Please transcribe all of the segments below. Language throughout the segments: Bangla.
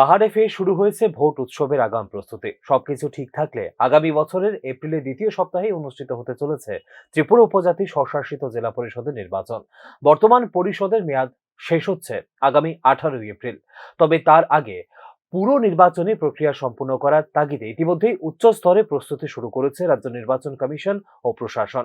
পাহাড়ে ফের শুরু হয়েছে ভোট উৎসবের আগাম প্রস্তুতি। সবকিছু ঠিক থাকলে আগামী বছরের এপ্রিলের দ্বিতীয় সপ্তাহে অনুষ্ঠিত হতে চলেছে ত্রিপুরা উপজাতি স্বশাসিত জেলা পরিষদের নির্বাচন। বর্তমান পরিষদের মেয়াদ শেষ হচ্ছে আগামী আঠারোই এপ্রিল। তবে তার আগে পুরো নির্বাচনী প্রক্রিয়া সম্পূর্ণ করার তাগিদে ইতিমধ্যেই উচ্চ স্তরে প্রস্তুতি শুরু করেছে রাজ্য নির্বাচন কমিশন ও প্রশাসন।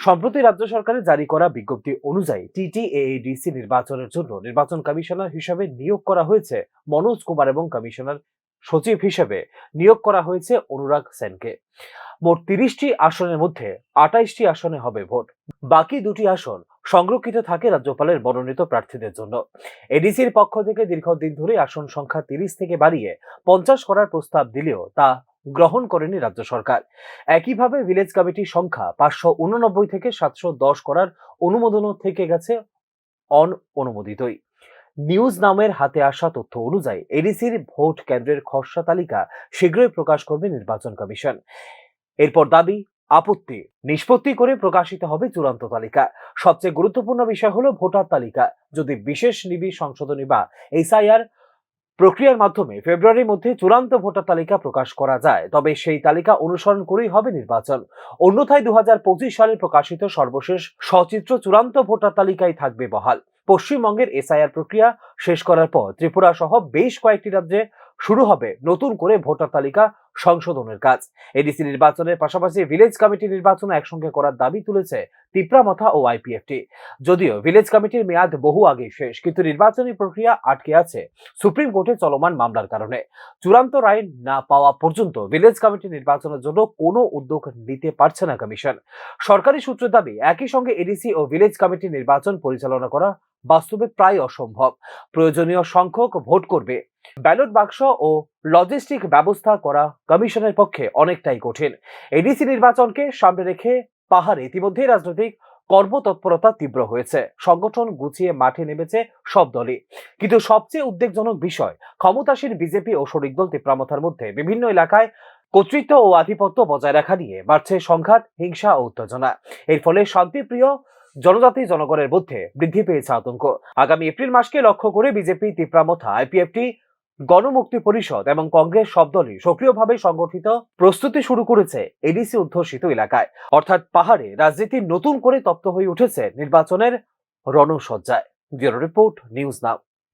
সম্প্রতি রাজ্য সরকারের জারি করা বিজ্ঞপ্তি অনুযায়ী টিটিএডিসি নির্বাচনের জন্য নির্বাচন কমিশনার হিসেবে নিয়োগ করা হয়েছে মনোজ কুমার এবং কমিশনার সচিব হিসেবে। নিয়োগ করা হয়েছে অনুরাগ সেনকে। মোট তিরিশটি আসনের মধ্যে আটাইশটি আসনে হবে ভোট। বাকি দুটি আসন সংরক্ষিত থাকে রাজ্যপালের মনোনীত প্রার্থীদের জন্য। এডিসির পক্ষ থেকে দীর্ঘদিন ধরে আসন সংখ্যা তিরিশ থেকে বাড়িয়ে পঞ্চাশ করার প্রস্তাব দিলেও তা গ্রহণ করেনি রাজ্য সরকার। একইভাবে ভিলেজ কমিটির সংখ্যা পাঁচশো উননব্বই থেকে সাতশো দশ করার অনুমোদনও থেকে গেছে অন অনুমোদিতই নিউজ নামের হাতে আসা তথ্য অনুযায়ী এডিসির ভোট কেন্দ্রের খসড়া তালিকা শীঘ্রই প্রকাশ করবে নির্বাচন কমিশন। এরপর দাবি, আপত্তি, নিষ্পত্তি করে প্রকাশিত হবে চূড়ান্ত তালিকা। সবচেয়ে গুরুত্বপূর্ণ বিষয় হলো ভোটার তালিকা। যদি বিশেষ নিবিড় সংশোধনী বা এসআইআর প্রক্রিয়ার মাধ্যমে ফেব্রুয়ারির মধ্যে চূড়ান্ত ভোটার তালিকা প্রকাশ করা যায়, তবে সেই তালিকা অনুসরণ করেই হবে নির্বাচন। অন্যথায় দু হাজার পঁচিশ সালে প্রকাশিত সর্বশেষ সচিত্র চূড়ান্ত ভোটার তালিকায় থাকবে বহাল। পশ্চিমবঙ্গের এসআইআর প্রক্রিয়া শেষ করার পর ত্রিপুরা সহ বেশ কয়েকটি রাজ্যে শুরু হবে নতুন করে ভোটার তালিকা সংশোধনের কাজ। এডিসি নির্বাচনের পাশাপাশি ভিলেজ কমিটি নির্বাচন একসঙ্গে করার দাবি তুলেছে তিপ্রামথা ও আইপিএফটি যদিও ভিলেজ কমিটির মেয়াদ বহু আগে শেষ, কিন্তু নির্বাচনী প্রক্রিয়া আটকে আছে সুপ্রিম কোর্টে চলমান মামলার কারণে। চূড়ান্ত রায় না পাওয়া পর্যন্ত ভিলেজ কমিটি নির্বাচনের জন্য কোনো উদ্যোগ নিতে পারছে না কমিশন। সরকারি সূত্রের দাবি, একই সঙ্গে এডিসি ও ভিলেজ কমিটি নির্বাচন পরিচালনা করা বাস্তবে প্রায় অসম্ভব। প্রয়োজনীয় সংখ্যক ভোট করবে। ব্যালট বাক্স ও লজিস্টিক ব্যবস্থা করা কমিশনের পক্ষে অনেকটাই কঠিন। এডিসি নির্বাচনকে সামনে রেখে পাহাড়ে ইতিমধ্যেই রাজনৈতিক কর্মতৎপরতা তীব্র হয়েছে। সংগঠন গুছিয়ে মাঠে নেমেছে সব দলই। কিন্তু সবচেয়ে উদ্বেগজনক বিষয়, ক্ষমতাসীন বিজেপি ও শরিক দল তিপ্রামথার মধ্যে বিভিন্ন এলাকায় কর্তৃত্ব ও আধিপত্য বজায় রাখা নিয়ে বাড়ছে সংঘাত, হিংসা ও উত্তেজনা। এর ফলে শান্তিপ্রিয় জনজাতি জনগণের মধ্যে বৃদ্ধি পেয়েছে আতঙ্ক। আগামী এপ্রিল মাসকে লক্ষ্য করে বিজেপি তিপ্রামথা আইপিএফটি গণমুক্তি পরিষদ এবং কংগ্রেস সব দলই সক্রিয়ভাবে সংগঠিত প্রস্তুতি শুরু করেছে এডিসি অধ্যুষিত এলাকায়। অর্থাৎ পাহাড়ে রাজনীতি নতুন করে তপ্ত হয়ে উঠেছে নির্বাচনের রণসজ্জায়। Bureau report, news now.